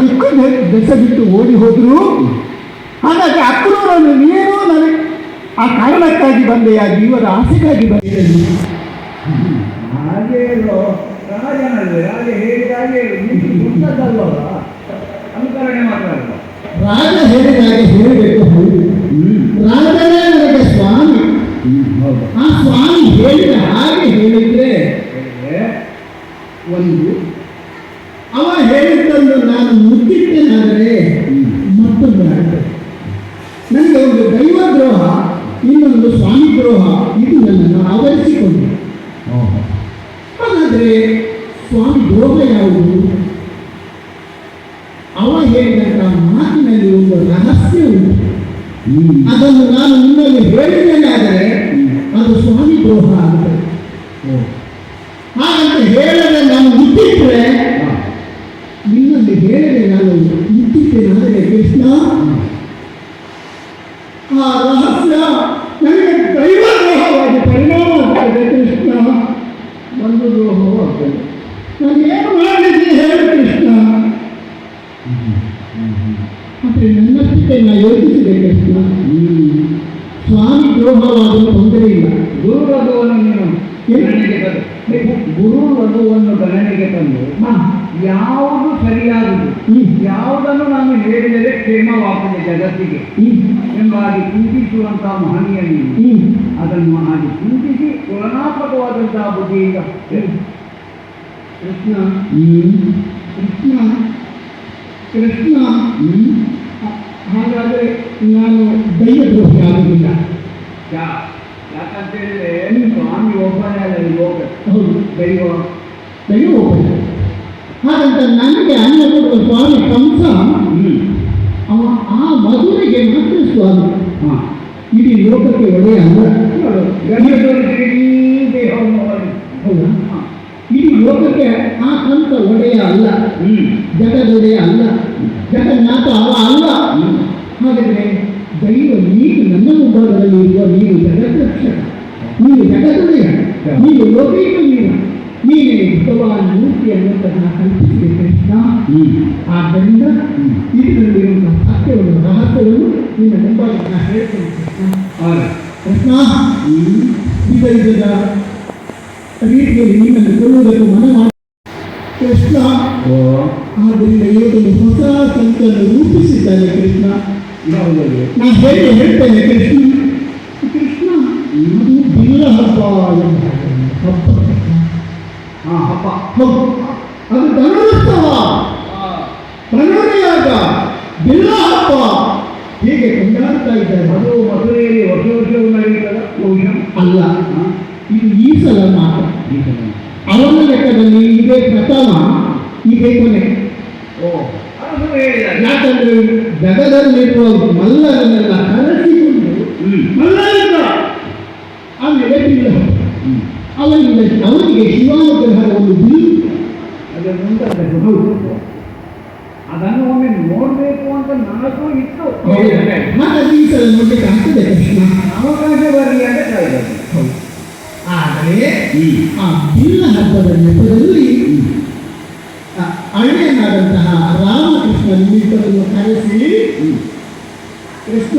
ಬಿಟ್ಟು ಬೆಸ ಬಿಟ್ಟು ಓಡಿ ಹೋದ್ರು. ಹಾಗಾಗಿ ಅಕ್ರೂರನ್ನು ನೀನು ನನಗೆ ಆ ಕಾರಣಕ್ಕಾಗಿ ಬಂದೆ ಆ ಜೀವದ ಆಸೆಗಾಗಿ ಬಂದೆ. ಹಾಗೆ ರಾಜ ಹೇಳಿದಾಗೆ ಅನುಕರಣೆ ಮಾತಾಡುವ ರಾಜ ಹೇಳದೆ ನಿಮ್ಮಲ್ಲಿ ಹೇಳಿದೆ ನಾನು ಹೇಳದೆ ನಾನು ಮುಟ್ಟಿದ್ದೇನಾದರೆ ಕೃಷ್ಣ ಕೃಷ್ಣ ಕೃಷ್ಣ ಕೃಷ್ಣ ಹಾ- ಹಾಗಾದರೆ ನಾನು ದೈವದ್ರೋಹಿ ಆಗುವುದಿಲ್ಲ ಯಾ- ಯಾಕಂತ ಹೇಳಿದ್ರೆ ಸ್ವಾಮಿ ಒಬ್ಬನೇ ಅಲ್ಲ ಈ ಲೋಕ ಹೌದು ದೈವ ದೈವ ಒಬ್ಬನೇ. ಹಾಗಂತ ನನಗೆ ಅನ್ನ ಕೊಡುವ ಸ್ವಾಮಿ ಕಂಸ ಅವ ಆ ಮಧುರೆಗೆ ಮಾತ್ರ ಸ್ವಾಮಿ ಹಾ. ಇಡೀ ಲೋಕಕ್ಕೆ ಒಡೆಯ ಅಲ್ಲ ನೋಡು, ಗಂಗೆ ತೋರಿಸಿ ಇಡೀ ದೇಹವನ್ನು ಒಳಗೆ. ಹೌದಾ ಹಾ. ಇಡೀ ಲೋಕಕ್ಕೆ ಆ ಕಂಸ ಒಡೆಯ ಅಲ್ಲ. ಜಗದೊಡೆಯ ಅಲ್ಲ. ಜಗನ್ನಾಥ ಅವ ಅಲ್ಲ. ಹಾಗಾದರೆ ದೈವ ನೀನು ನನ್ನ ಮುಂಭಾಗದಲ್ಲಿ ಇರುವ ನೀನು ಜಗದ್ರಕ್ಷಕ. ನೀನು ಜಗದೊಡೆಯ. ನೀನು ಲೋಕೈಕ ನೀನು ನೀನೇ ಭಗವಾನ್ ಮೂರ್ತಿ ತನ್ನ ಕಲ್ಪಿಸಿದೆ ಕೃಷ್ಣ. ಆದ್ದರಿಂದ ಇದರಲ್ಲಿರುವಂತಹ ಸತ್ಯವನ್ನು ರಹಸ್ಯವನ್ನು ನಿನ್ನ ಮುಂಭಾಗ ಹೇಳ್ತೇನೆ ಕೃಷ್ಣ. ಕೃಷ್ಣ ಈಗ ಇದರ ರೀತಿಯಲ್ಲಿ ನಿಮ್ಮನ್ನು ಕೊಲ್ಲುವುದಕ್ಕೆ ಮನ ಮಾಡಿ ಕೃಷ್ಣ ಆದ್ದರಿಂದ ಇವತ್ತೊಂದು ಹೊಸ ಸಂತನ್ನು ರೂಪಿಸಿದ್ದಾನೆ ಕೃಷ್ಣ. ನಾನು ಹೇಗೆ ಹೇಳ್ತೇನೆ ಕೃಷ್ಣ? ಕೃಷ್ಣ ಅದು ಬಿಲ್ಲ ಹಬ್ಬ ಹಬ್ಬ. ಹಾ, ಹಬ್ಬ. ಹೌದು. ಅದು ಧನೋತ್ಸವ. ಪ್ರಣೋದಯಾಗ ಬಿಲ್ಲ ಹಬ್ಬ ಹೀಗೆ ಕೊಂಡಾಡ್ತಾ ಇದ್ದಾರೆ ಅದು ಮಧುರೆಯಲ್ಲಿ ವರ್ಷ ನಡೆಯುತ್ತಲ್ಲ ಬಹುಶಃ? ಅಲ್ಲ. ಇದು ಈ ಸಲ ಮಾತ್ರ ಅವನ ಲೆಕ್ಕದಲ್ಲಿ ಇದೇ ಪ್ರಥಮ ಇದೇ ಕೊನೆ ಓ ಅದು ಹೇಳಿದ ಯಾಕಂದ್ರೆ ಜಗದಲ್ಲಿರುವ ಮಲ್ಲರನ್ನೆಲ್ಲ ಕರೆಸಿಕೊಂಡು ಹ್ಮ್. ಮಲ್ಲರಿಂದ ಆಮೇಲೆ ಬಿಲ್ಲ ಅವನಿಗೆ ಅವನಿಗೆ ಶಿವಾನುಗ್ರಹದ ಒಂದು ಬಿಲ್ ಅದನ್ನು ಉಂಟಲ್ಲ, ಹೌದು. ಅದನ್ನು ಒಮ್ಮೆ ನೋಡಬೇಕು ಅಂತ ನನಗೂ ಇತ್ತು ಹಾಗಾಗಿ ಈ ಸಲ ನೋಡ್ಲಿಕ್ಕೆ ಆಗ್ತದೆ ಕೃಷ್ಣ ಅವಕಾಶ ಬರಲಿ ಅಂತ ಕಾಯ್ದೆ ಆದರೆ ಆ ಭಿನ್ನ ಹಬ್ಬದ ನೆಪದಲ್ಲಿ ಅಣ್ಣನಾದಂತಹ ರಾಮಕೃಷ್ಣ ನಿಮಿತ್ತವನ್ನು ಕರೆಸಿ ಕೃಷ್ಣ ಕೃಷ್ಣ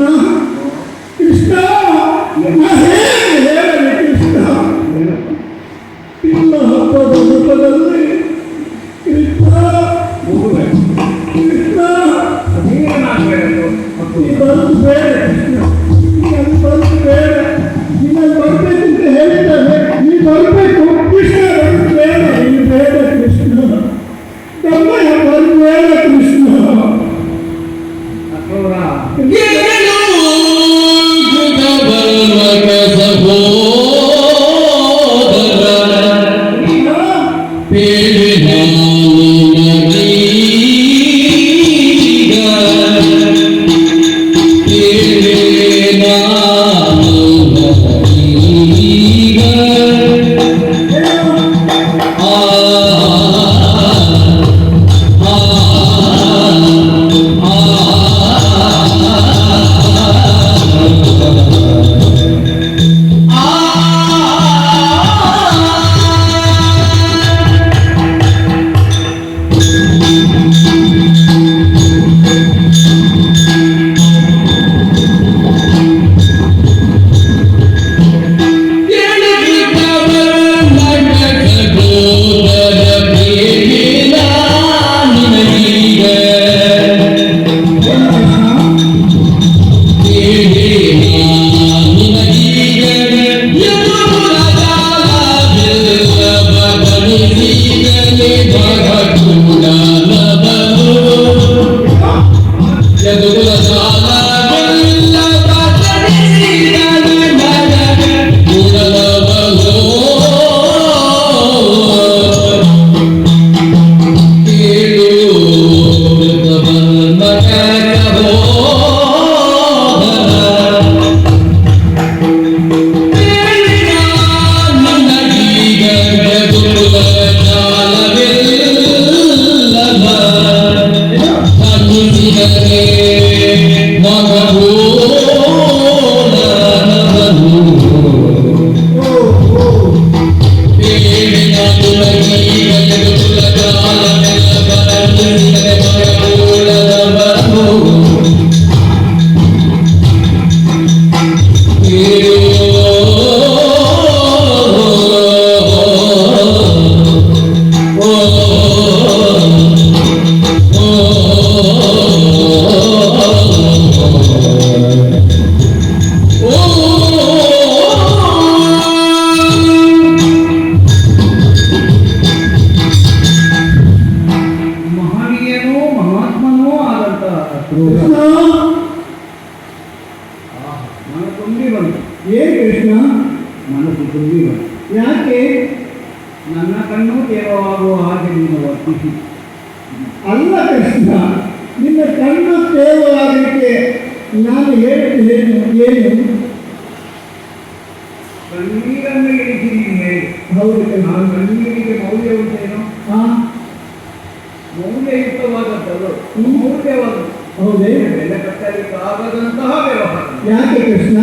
ವ್ಯವಹಾರ. ಯಾಕೆ ಕೃಷ್ಣ?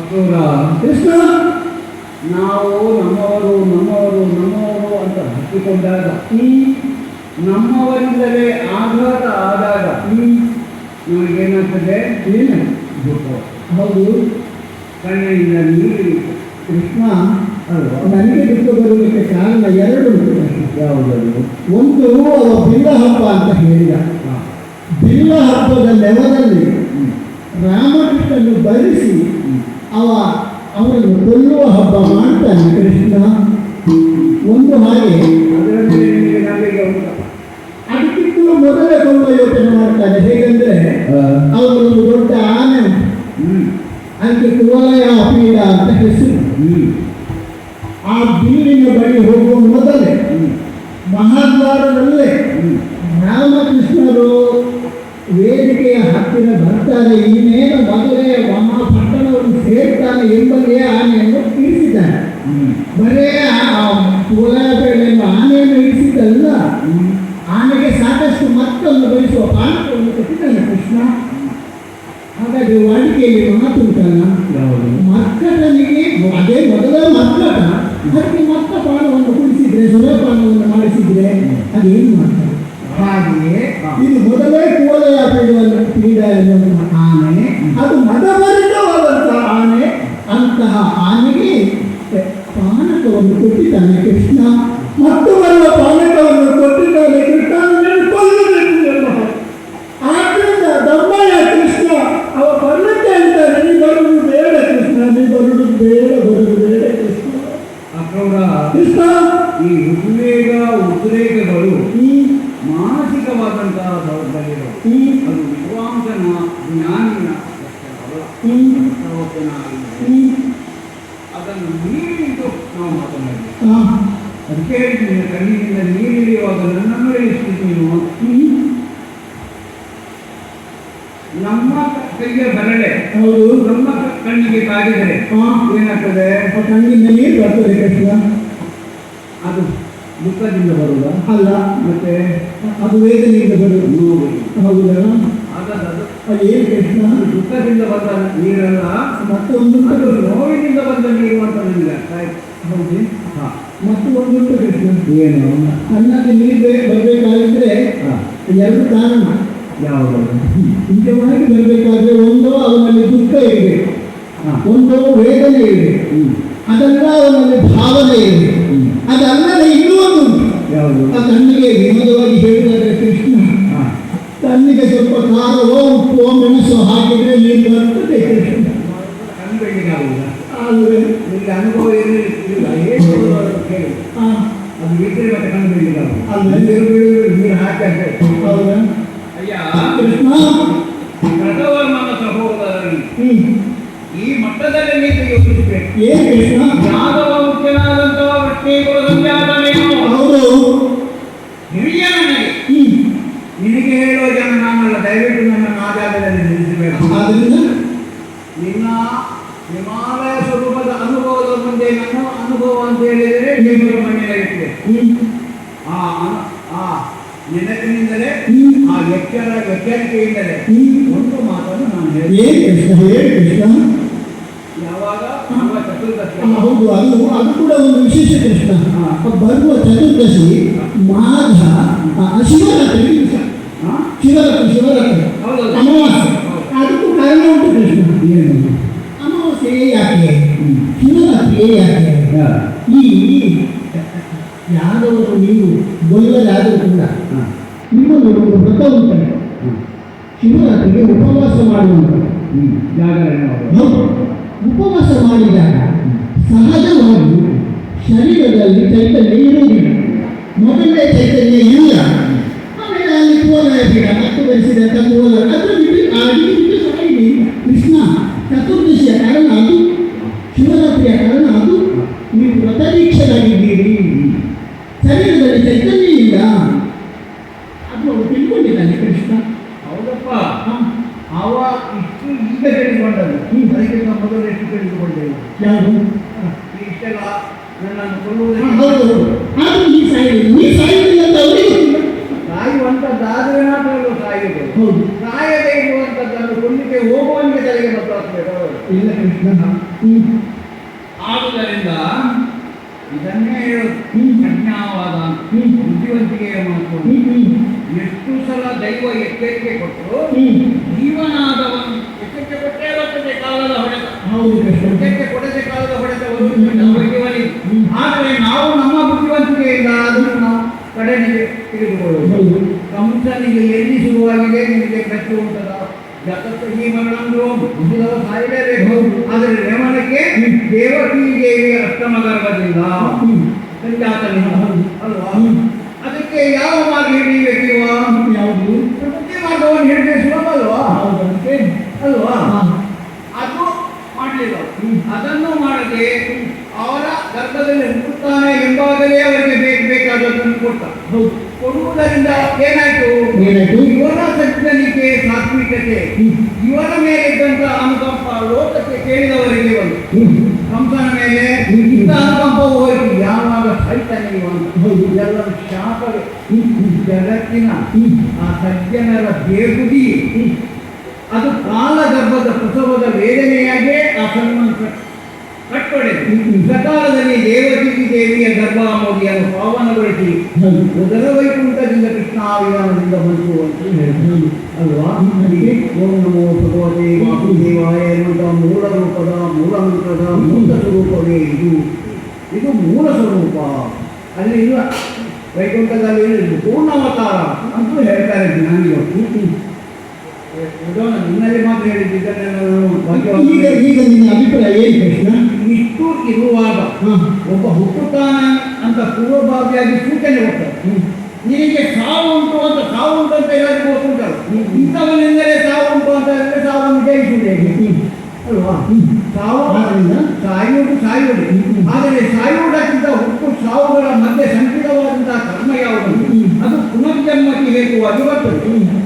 ಅಕ್ರೂರ ಕೃಷ್ಣ? ನಾವು ನಮ್ಮವರು ನಮ್ಮವರು ನಮ್ಮವರು ಅಂತ ಹಚ್ಚಿಕೊಂಡಾಗ ಈ ನಮ್ಮವರಿಂದಲೇ ಆಘಾತ ಆದಾಗ ಈ ನಮಗೇನಾಗ್ತದೆ ಏನು? ದುಃಖ ಹೌದು. ಕಣ್ಣಿನಿಂದ ನೀರು ಕೃಷ್ಣ ನನಗೆ ದುಃಖ ಬರುವುದಕ್ಕೆ ಕಾರಣ ಎರಡು ಕೃಷ್ಣ. ಒಂದು ಅವ ಬಿಲ್ಲ ಹಬ್ಬ ಅಂತ ಹೇಳಿದ. ಬಿಲ್ಲ ಹಬ್ಬದ ನೆವದಲ್ಲಿ ರಾಮಕೃಷ್ಣನ್ನು ಬರಿಸಿ ಅವ ಅವರನ್ನು ಕೊಲ್ಲುವ ಹಬ್ಬ ಮಾಡ್ತಾನೆ ಕೃಷ್ಣ. ಒಂದು ಹಾಗೆ. ಅದಕ್ಕಿಂತಲೂ ಮೊದಲೇ ಕೊಲ್ಲುವ ಯೋಚನೆ ಮಾಡ್ತಾನೆ ಹೇಗೆಂದ್ರೆ ಅವರೊಂದು ದೊಡ್ಡ ಆನೆ ಅಂತಹ ಆನೆಗೆ ಪಾನಕವನ್ನು ಕೊಟ್ಟಿದ್ದಾನೆ ಕೃಷ್ಣ ಮತ್ತು ಬರುವ ಪಾನಕವನ್ನು ಕೊಟ್ಟಿದ್ದಾನೆ ಕೃಷ್ಣ ಅದನ್ನು ಕೊಲ್ಲಬೇಕು ಎಂಬ ಆದ್ದರಿಂದ ದಮ್ಮಯ್ಯ ಕೃಷ್ಣ ಅವ ಬರಲಿಕ್ಕೆ ಹೇಳ್ತಾನೆ ನೀ ಬರುವುದು ಬೇಡ ಕೃಷ್ಣ ನೀ ಬರುವುದು ಬೇಡ ಬರುವುದು ಬೇಡ ಕೃಷ್ಣ ಅಕ್ರೂರ ಕೃಷ್ಣ ಈ ಉದ್ವೇಗ ಉದ್ರೇಕಗಳು ಈ ಮಾನಸಿಕವಾದಂತಹ ದೌರ್ಬಲ್ಯಗಳು ಈ ಅದು ವಿದ್ವಾಂಸನ ಜ್ಞಾನಿನ ಲಕ್ಷಣವಲ್ಲ. ಈ ಪ್ರವಚನ ಈ ಅದನ್ನು ಮೀರಿದ್ದು ನಾವು ಮಾತನಾಡಬೇಕು ಆ, ಅದಕ್ಕೆ ಹೇಳ್ತೀನಿ ಕಣ್ಣಿನಿಂದ ನೀರಿಳಿಯುವಾಗ ನನ್ನನ್ನು ಇಳಿಸ್ತೀನಿ ನೀನು ಈ ನಮ್ಮ ಕೈಗೆ ಬರಲೆ ಹೌದು ನಮ್ಮ ಕ- ಕಣ್ಣಿಗೆ ಕಾದಿದರೆ ಆ, ಏನಾಗ್ತದೆ ಆ ಕಣ್ಣಿಂದ ನೀರು ಬರ್ತದೆ ಕೃಷ್ಣ ಅದು ದುಃಖದಿಂದ ಬರುವುದ? ಅಲ್ಲ ಮತ್ತೆ ಅದು ವೇದನೆಯಿಂದ ಬರುವುದು. ನೋವು ಹೌದಾ ಅದಲ್ಲದು ಅದು ಏನು ಕೃಷ್ಣ ದುಃಖದಿಂದ ಬಂದ ನೀರಲ್ಲ? ಮತ್ತೊಂದು ಅದು ನೋವಿನಿಂದ ಬಂದ ನೀರು ಅಂತ ನನಗೆ ಹೌದು. ಹಾ. ಮತ್ತು ಒಂದು ಕೃಷ್ಣ ಏನು? ಅನ್ನಕ್ಕೆ ನೀರು ಬೇ- ಬರಬೇಕಾಗಿದ್ರೆ ಹಾ. ಎರಡು ಕಾರಣ. ಯಾವುದು? ಮಾಡಿ ಬರಬೇಕಾದ್ರೆ ಒಂದು ಅವನಲ್ಲಿ ದುಃಖ ಇರಬೇಕು. ಹಾ. ಒಂದು ವೇದನೆ ಇರಬೇಕು. ಹ್ಮ್. ಅದೆಲ್ಲ ಅವನಲ್ಲಿ ಭಾವನೆ ಇರಬೇಕು ಹ್ಮ್. ಅದಲ್ಲದೆ ಇನ್ನೂ ಒಂದು ಉಂಟು. ಯಾವುದು ಆ ಕಣ್ಣಿಗೆ ವಿನೋದವಾಗಿ ಹೇಳಿದರೆ ಕೃಷ್ಣ ಹಾ. ಕಣ್ಣಿಗೆ ಸ್ವಲ್ಪ ಖಾರವೋ ಉಪ್ಪೋ ಮೆಣಸು ಹಾಕಿದ್ರೆ ನೀರು ಬರ್ತದೆ ಕೃಷ್ಣ ಕಣ್ಣು ಬೆಳ್ಳಿಗಾಗುವುದ ಆದರೆ ನಿಮಗೆ ಅನುಭವ ಇರಲಿ ಇಲ್ಲ ಹೇಗೆ ಹೇಳುವುದು ಅದನ್ನು ಕೇಳಿ ಆ, ಅದು ಇದ್ರೆ ಮತ್ತೆ ಕಣ್ಣು ಬೆಳ್ಳಿಗಾಗುವುದು ಅಲ್ಲ. ನೀರು ಬೀಳುವುದು ನೀರು ಹಾಕಿ ಅಂತ ಹೇಳಿ. ಹೌದಾ ಅಯ್ಯ ಕೃಷ್ಣ ಕೃತವರ್ಮನ ಸಹೋದರರಲ್ಲಿ ಹ್ಮ್ ಈ ಮಟ್ಟದಲ್ಲಿ ನೀವು ಯೋಚಿಸಬೇಕು ಏನ್ ಕೃಷ್ಣ ಯಾದವ ಮುಖ್ಯನಾದಂತಹ ವ್ಯಕ್ತಿಗಳು ಸಂಜಾತನೇನು ಹೌದು ಹಿರಿಯ ನನಗೆ ಹ್ಮ್ ನಿನಗೆ ಹೇಳೋ ಜನ ನಾನಲ್ಲ ದಯವಿಟ್ಟು ನನ್ನನ್ನು ಆ ಜಾಗದಲ್ಲಿ ನಿನ್ನ ಸ್ವರೂಪದ ಅನುಭವದ ಮುಂದೆ ಅನುಭವ ಅಂತ ಹೇಳಿದರೆ ನೀವು ಮನೆಯಾಗಿರ್ತದೆ ಆ ಆ ನೆನಪಿನಿಂದಲೇ. ಆ ಎಚ್ಚರಿಕೆಯಿಂದಲೇ ಹ್ಮ್. ಒಂದು ಮಾತನ್ನು ನಾನು ಹೇಳಿ ಕೃಷ್ಣ ಹೇಳಿ ಕೃಷ್ಣ ಯಾವಾಗ ನಮ್ಮ ಚತುರ್ದಶಿ ಆ, ಹೌದು ಅದು ಅದು ಕೂಡ ಒಂದು ವಿಶೇಷ ಕೃಷ್ಣ ಬರುವ ಚತುರ್ದಶಿ ಮಾಘ ಶಿವರಾತ್ರಿ? ಶಿವರಾತ್ರಿ ಶಿವರಾತ್ರಿ ಹೌದು. ಅಮಾವಾಸ್ಯೆ ಅದಕ್ಕೂ ಕಾರಣ ಉಂಟು ಕೃಷ್ಣ ಏನು ಅಮಾವಾಸ್ಯೆ ಯಾಕೆ ಶಿವರಾತ್ರಿ ಯಾಕೆ ಈ ಯಾದವರು ನೀವು ಗೊಲ್ಲರಾದರೂ ಕೂಡ ಹಾ. ನಿಮ್ಮಲ್ಲಿ ಒಂದು ವ್ರತ ಉಂಟಲ್ಲ ಹ್ಮ್. ಶಿವರಾತ್ರಿಗೆ ಉಪವಾಸ ಮಾಡುವಂಥದ್ದು ಹ್ಮ್. ಜಾಗರಣೆ ಮಾಡುವ. ಹೌದು. ಉಪವಾಸ ಮಾಡಿದಾಗ ಸಹಜವಾಗಿ ಶರೀರದಲ್ಲಿ ಚೈತನ್ಯ ಇರುವುದಿಲ್ಲ ಮೊದಲನೇ ಚೈತನ್ಯ ಇಲ್ಲ ಆಮೇಲೆ ಅಲ್ಲಿ ಕೋಲ ಪೀಠ ಮತ್ತು ಬೆರೆಸಿದಂಥ ಕೋಲ ಅದು ಬಿಟ್ಟು ಆ ಅಡಿಗೆ ಸಾಯಿದೆ ಕೃಷ್ಣ ಚತುರ್ದಶಿಯ ಕಾರಣ ಅದು ಶಿವರಾತ್ರಿಯ ಕಾರಣ ಅದು ನೀವು ವ್ರತದೀಕ್ಷರಾಗಿದ್ದೀರಿ ಶರೀರದಲ್ಲಿ ಚೈತನ್ಯ ಇಲ್ಲ ಅದು ಅವನು ತಿಳ್ಕೊಂಡಿದ್ದಾನೆ ಕೃಷ್ಣ ಹೌದಪ್ಪ ಹ, ಅವ ಇಷ್ಟು ಈಗ ತಿಳಿದುಕೊಂಡದ್ದು ಅದಕ್ಕಿಂತ ಮೊದಲು ಎಷ್ಟು ತಿಳಿದುಕೊಂಡೇವೆ ಯಾರು? ಇಷ್ಟೆಲ್ಲ ನನ್ನನ್ನು. ಆದ್ರೂ ನೀ ಸಾಯಿಲ್ಲ ನೀ ಸಾಯಿಲ್ಲ ಅಂತ ಸಾಯುವಂಥದ್ದಾದ್ರೆ ಮಾತ್ರ ಹೌದು. ಸಾಯದೇ ಇರುವಂಥದ್ದನ್ನು ಕೊಲ್ಲಿಕ್ಕೆ ಹೋಗುವಂತೆ ತಲೆಗೆ ಹಾಕ್ಬೇಕು. ಇಲ್ಲ ಕೃಷ್ಣ. ಆದುದರಿಂದ ಇದನ್ನೇ ಹೇಳೋದು ಬುದ್ಧಿವಂತಿಕೆ ಬುದ್ಧಿವಂತಿಕೆಯ ಮಾತು ಎಷ್ಟು ಸಲ ದೈವ ಎಚ್ಚರಿಕೆ ಕೊಟ್ಟರು ಜೀವನಾದವನು ಎಚ್ಚರಿಕೆ ಕೊಟ್ಟೇ ಬರ್ತದೆ ಕಾಲದ ಹೊಡೆತ. ಎಚ್ಚರಿಕೆ ಕೊಡದೆ ಕಾಲದ ಹೊಡೆತ. ಬಗೆವರಿ ಆದರೆ ನಾವು ನಮ್ಮ ಬುದ್ಧಿವಂತಿಕೆಯಿಂದ ಅದನ್ನು ನಾವು ಕಡೆಗೆ ತಿಳಿದುಕೊಳ್ಳುವುದು ಕಂಸನಿಗೆ ಎಲ್ಲಿ ಶುರುವಾಗಿದೆ ನಿಮಗೆ ಪ್ರತಿ ಉಂಟದ? ಜಗತ್ತು ಈ ಮುಗಿದವ ಸಾಯಲೇಬೇಕು. ಆದರೆ ರೇವಣಕ್ಕೆ ದೇವಕಿ ದೇವಿಯ ಅಷ್ಟಮ ಗರ್ಭದಿಂದ ಹ್ಮ್. ಅಲ್ವಾ? ಅದಕ್ಕೆ ಯಾವ ಮಾರ್ಗ ಹಿಡಿಯಬೇಕು ಇವ ಯಾವುದು? ಪ್ರಕೃತಿ ಮಾರ್ಗವನ್ನು ಹಿಡಿದ್ರೆ ಸುಲಭ ಅಲ್ವಾ? ಹೌದಂತೆ ಅಲ್ವಾ? ಅದು ಮಾಡಲಿಲ್ಲ ಅದನ್ನು ಮಾಡದೆ ಅವರ ಗರ್ಭದಲ್ಲಿ ಹುಟ್ಟುತ್ತಾನೆ ಎಂಬಾಗಲೇ ಅವರಿಗೆ ಬೇಕು ಬೇಕಾದದ್ದನ್ನು ಕೊಟ್ಟ ಹೌದು. ಕೊಡುವುದರಿಂದ ಏನಾಯ್ತು ಏನಾಯ್ತು? ಇವನ ಸಜ್ಜನಿಕೆ ಸಾತ್ವಿಕತೆ. ಇವನ ಮೇಲೆ ಇದ್ದಂತ ಅನುಕಂಪ ಲೋಕಕ್ಕೆ ಕೇಳಿದವರಿಗೆ ಬಂತು. ಕಂಸನ ಮೇಲೆ. ಇಂಥ ಅನುಕಂಪ ಹೋಯಿತು ಯಾವಾಗ ಸೈತಾನೆ ಇವನು. ಎಲ್ಲರೂ ಶಾಪವೇ. ಜಗತ್ತಿನ ಆ ಸಜ್ಜನರ ಬೇಗುದಿ ಅದು ಕಾಲ ಗರ್ಭದ ಪ್ರಸವದ ವೇದನೆಯಾಗೇ ಆ ಸನ್ಮಾನ ಕಟ್ಟೊಡೆದು ಹ್ಮ್. ಸಕಾಲದಲ್ಲಿ ದೇವಕಿ ದೇವಿಯ ಗರ್ಭಾಮೋದಿಯನ್ನು ಪಾವನಗೊಳಿಸಿ ಉದರ ಮೊದಲ ವೈಕುಂಠದಿಂದ ಕೃಷ್ಣಾವಿಧಾನದಿಂದ ಬಂತು ಅಂತ ಹೌದು. ಅಲ್ವಾ? ಅದಕ್ಕೆ ಓಂ ನಮೋ ಭಗವತೆ ವಾಸುದೇವಾಯ ಎನ್ನುವಂಥ ಮೂಲ ರೂಪದ ಮೂಲ ಮಂತ್ರದ ಮೂಲ ಸ್ವರೂಪವೇ ಇದು. ಇದು ಮೂಲ ಸ್ವರೂಪ. ಅಲ್ಲಿ ಇಲ್ಲ. ವೈಕುಂಠದಲ್ಲಿ ಪೂರ್ಣ ಪೂರ್ಣಾವತಾರ ಅಂತೂ ಹೇಳ್ತಾರೆ ಜ್ಞಾನಿಗಳು ನಿನ್ನಲ್ಲಿ ಮಾತ್ರ ನಾನು ಈಗ ಈಗ ನಿನ್ನ ಅಭಿಪ್ರಾಯ ಏನು ಇಷ್ಟು ಇರುವಾಗ ಒಬ್ಬ ಹುಟ್ಟುತ್ತಾನ ಅಂತ ಪೂರ್ವಭಾವಿಯಾಗಿ ಸೂಚನೆ ಕೊಡ್ತಾರೆ. ನಿನಗೆ ಸಾವು ಉಂಟು ಅಂತ ಸಾವು ಉಂಟು ಅಂತ ಹೇಳಿ ಗೊತ್ತುಂಟಲ್ಲ ಇಂಥವನೆಂದರೆ ಸಾವು ಉಂಟು ಅಂತ ಹೇಳಿದ್ರೆ ಸಾವನ್ನು ಜಯಿಸುವುದು. ಅಲ್ವಾ. ಸಾವು ಸಾಯುವುದು ಸಾಯುವುದು. ಆದರೆ ಸಾಯುವುದಕ್ಕಿಂತ ಹುಟ್ಟು ಸಾವುಗಳ ಮಧ್ಯೆ ಸಂಕೀರ್ಣವಾದಂತಹ ಕರ್ಮ ಯಾವುದು. ಅದು ಪುನರ್ಜನ್ಮಕ್ಕೆ ಅದು ಬರ್ತದೆ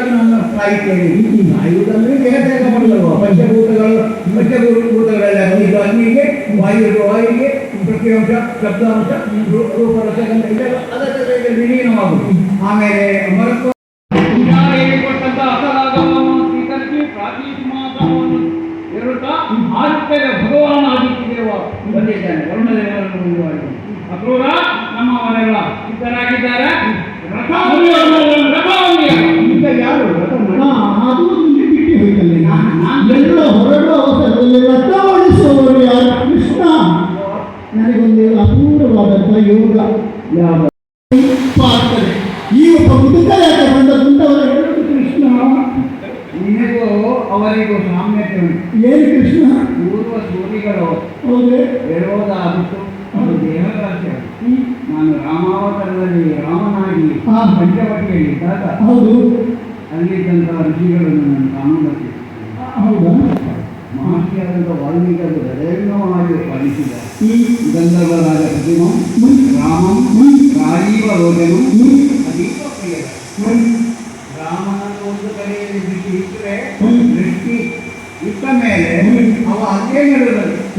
ಎಂಬುದಕ್ಕಾಗಿ ನಾನು ಸಾಯುತ್ತೇನೆ ಹ್ಮ್. ಸಾಯುವುದಂದ್ರೆ ದೇಹ ತ್ಯಾಗ ಮಾಡಲ್ವ ಪಂಚಭೂತಗಳು ಪಂಚಭೂತಗಳೆಲ್ಲ ಇದು ಅಗ್ನಿಗೆ ವಾಯುವಿಗೆ ವಾಯುವಿಗೆ ಪ್ರತಿಯಂಶ ಶಬ್ದಾಂಶ ರೂ- ರೂಪ ರಸಗಂಧ ಇದೆಲ್ಲ ಅದಕ್ಕೆ ವಿಲೀನವಾಗುವುದು ಆಮೇಲೆ ಮರತ್ವ ಎಲ್ಲೋ ಹೊರಡುವ ಅವಸರದಲ್ಲಿ ರಥ ಓಡಿಸುವವರು ಯಾರು ಕೃಷ್ಣ ನನಗೊಂದು ಅಪೂರ್ವವಾದಂತಹ ಯೋಗ ಯಾವ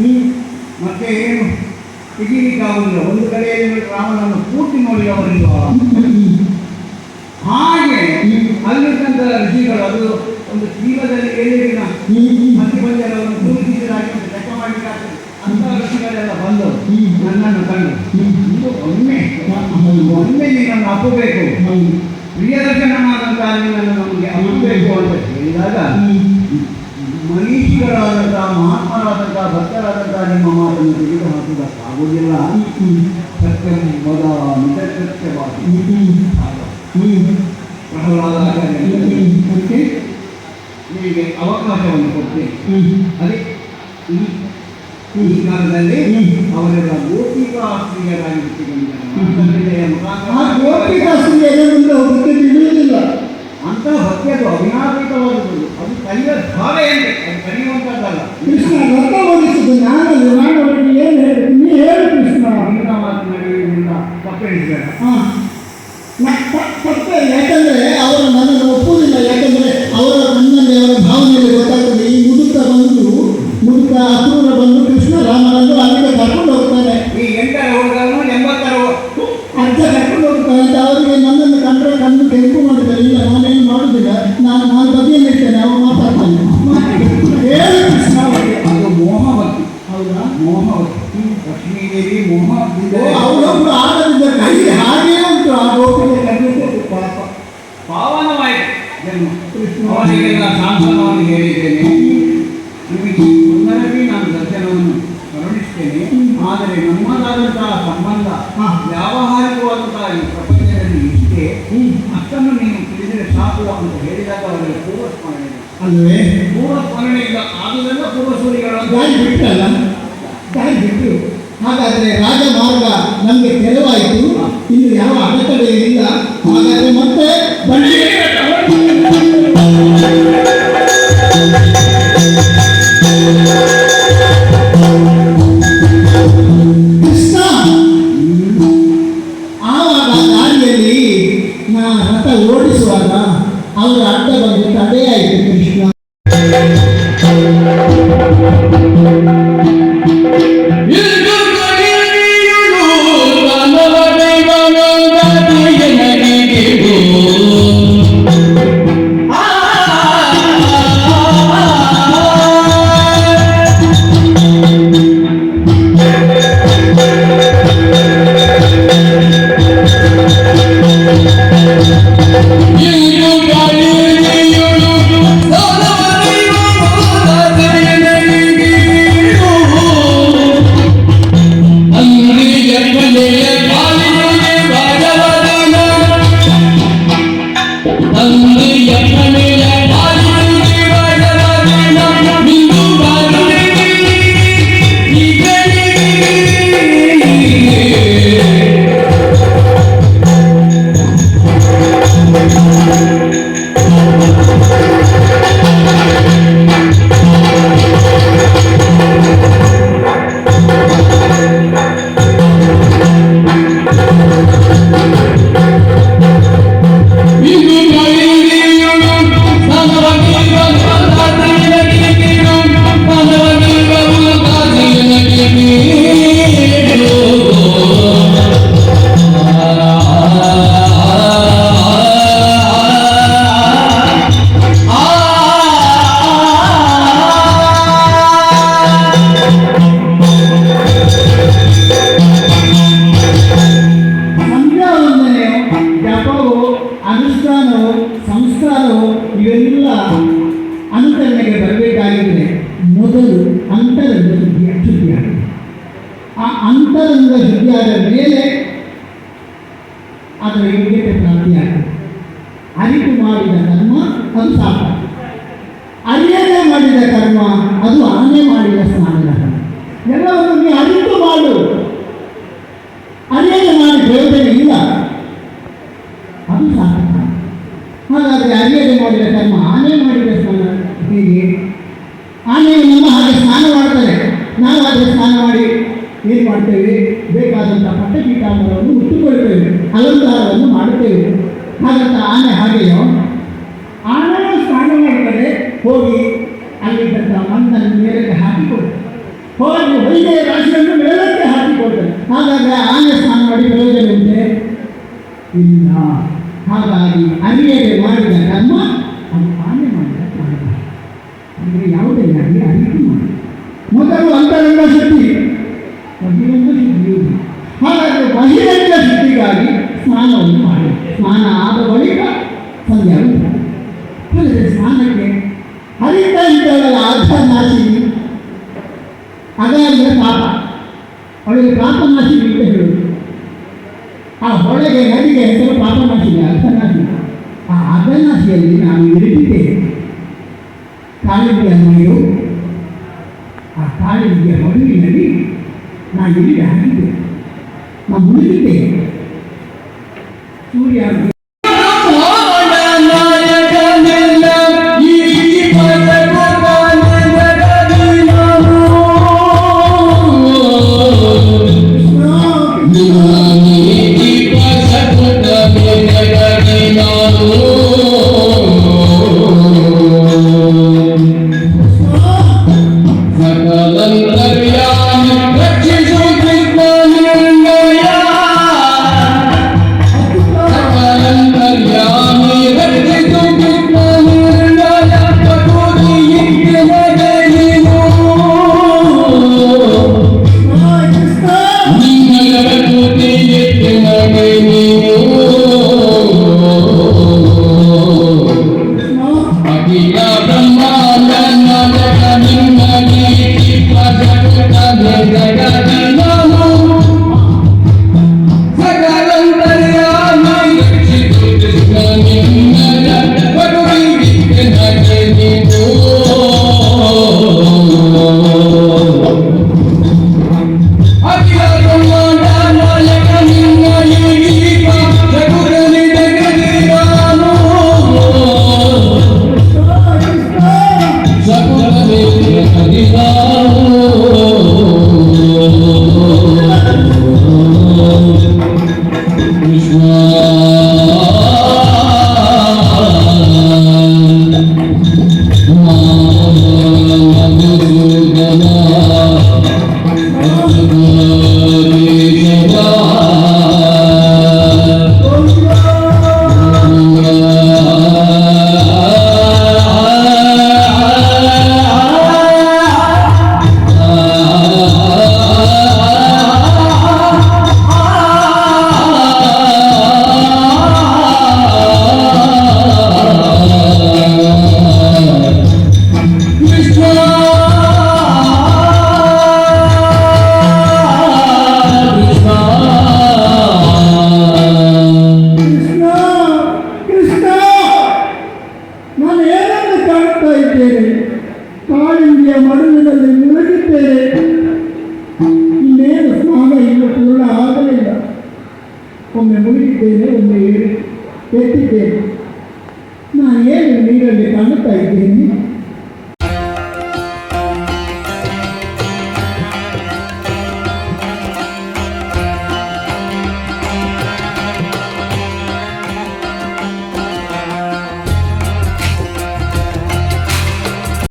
ಈ ಮತ್ತೆ ಏನು? ತೆಗಿಲಿಕ್ಕಾಗುವುದಿಲ್ಲ ಒಂದು ಕಡೆಯಲ್ಲಿ ರಾಮನನ್ನು ಪೂರ್ತಿ ನೋಡಿದವರಿಲ್ಲ ಹಾಗೆ ಅಲ್ಲಿರ್ತಂತ ಋಷಿಗಳು ಅದು ಒಂದು ಜೀವದಲ್ಲಿ ಮಧ್ಯಮಂಜಲವನ್ನು ತೂರಿಸಿದಾಗಿ ಒಂದು ಲೆಕ್ಕ ಮಾಡಲಿಕ್ಕಾಗ್ತದೆ ಅಂತ ಋಷಿಗಳೆಲ್ಲ ಬಂದರು ನನ್ನನ್ನು ಕಂಡು ಇದು ಒಮ್ಮೆ ಒಮ್ಮೆ ನೀನನ್ನು ಅಪ್ಪಬೇಕು. ಪ್ರಿಯದರ್ಶನನಾದಂತಹ ನಿನ್ನನ್ನು ನಮಗೆ ಅಪ್ಪಬೇಕು ಅಂತ ಹೇಳಿದಾಗ ಮನೀಷಿಗಳಾದಂತಹ ಮಹಾತ್ಮರಾದಂತಹ ಭಕ್ತರಾದಂತಹ ನಿಮ್ಮ ಮಾತನ್ನು ತೆಗೆದು ಹಾಕುವುದಕ್ಕಾಗುವುದಿಲ್ಲ ಸತ್ಯ ಮೊದ ನಿಜಸತ್ಯವಾಗಿ ಪ್ರಹ್ಲಾದ ನಿಮಗೆ ಅವಕಾಶವನ್ನು ಕೊಡ್ತೇನೆ ಅದೇ ಈ ಕಾಲದಲ್ಲಿ. ಅವರೆಲ್ಲ ಗೋಪಿಕಾ ಸ್ತ್ರೀಯರಾಗಿ ಹುಟ್ಟಿಕೊಂಡಿದ್ದಾರೆ ಹ್ಮ್. ತಂದೆಯ ಆ ಮುಖಾಂತರ ಗೋಪಿಕಾಸ್ತ್ರೀ ಮುಂದೆ ಅಂತ ಭಕ್ತಿ ಅದು ಅವಿನಾತೀತವಾದದ್ದು ಅದು ಕಲಿಯುವ ಧಾರೆ ಅಂತೆ ಅದು ಕಲಿಯುವಂಥದ್ದಲ್ಲ ಕೃಷ್ಣ ರಥ ಓಡಿಸಿದ್ದು ನಾನಲ್ಲ ನಾನು ಅವರಿಗೆ ಏನು ಹೇಳಿ ನೀ ಹೇಳು ಕೃಷ್ಣ ಇಂಥ ಮಾತನಾಡುವುದರಿಂದ ತಪ್ಪೆಣಿಸಬೇಡ ಹಾ. ನ- ತ- ತಪ್ಪೇ ಯಾಕಂದ್ರೆ ಅವರು ನನ್ನನ್ನು ಒಪ್ಪುವುದಿಲ್ಲ Minimirim ರಥ ಓಡಿಸುವಾಗ ಅವರ ಅಡ್ಡ ಬಂದು ತಡೆಯಾಯಿತು ಕೃಷ್ಣ. ನಾವು ಆದರೆ ಸ್ನಾನ ಮಾಡಿ ಏನು ಮಾಡ್ತೇವೆ ಬೇಕಾದಂಥ ಪಟ್ಟ ಪೀಠಾಂಬರವನ್ನು ಉಟ್ಟುಕೊಳ್ತೇವೆ ಅಲಂಕಾರವನ್ನು ಮಾಡುತ್ತೇವೆ. ಹಾಗಂತ ಆನೆ ಹಾಗೆಯೋ ಆನೆ ಸ್ನಾನ ಮಾಡ್ತಾರೆ ಹೋಗಿ ಅಲ್ಲಿದ್ದಂಥ ಮಣ್ಣನ್ನು ಮೇಲಕ್ಕೆ ಹಾಕಿಕೊಳ್ತಾರೆ ಹೋಗಿ ಹೊಯ್ಗೆ ರಾಶಿಯನ್ನು ಮೇಲಕ್ಕೆ ಹಾಕಿಕೊಳ್ತಾರೆ ಹಾಗಾದರೆ ಆನೆ ಸ್ನಾನ ಮಾಡಿ ಪ್ರಯೋಜನವಿದೆ ಇಲ್ಲ. ಹಾಗಾಗಿ ಅರಿಯದೆ ಮಾಡಿದ ಕರ್ಮ ಅದು ಆನೆ ಮಾಡಿದ ಅಂದರೆ ಯಾವುದೇ ಆಗಲಿ ಅರಿತು ಮಾಡಿ ಮೊದಲು ಅಂತರಂಗ ಶಕ್ತಿ ಬಹಿರಂಗ ಶುದ್ಧಿಯು ಹಾಗಾದರೆ ಬಹಿರಂಗ ಶುದ್ಧಿಗಾಗಿ ಸ್ನಾನವನ್ನು ಮಾಡಿ ಸ್ನಾನ ಆದ ಬಳಿಕ ಸಂಧ್ಯಾ. ಹಾಗಾದರೆ ಸ್ನಾನಕ್ಕೆ ಹರಿತ ಇದ್ದವಳ ಅರ್ಧನಾಶಿನಿ ಅದಾದರೆ ಪಾಪ. ಅವಳಿಗೆ ಪಾಪನಾಶಿನಿ ಅಂತ ಹೇಳುದು. ಆ ಹೊಳೆಗೆ, ನದಿಗೆ ಹೆಸರು ಪಾಪನಾಶಿನಿ ನಾಶಿ ಆ ಅರ್ಧನಾಶಿಯಲ್ಲಿ ನಾನು ಇರಿಟ್ಟಿದ್ದೇನೆ ಕಾಲಿಗೆ ನೀರು ಆ ಮಗುವಿನಲ್ಲಿ ನಾ ಇಲ್ಲಿ ಹಾಕಿದ್ದೆ ನಾನು ಉಳಿದಿದ್ದೆ ಸೂರ್ಯ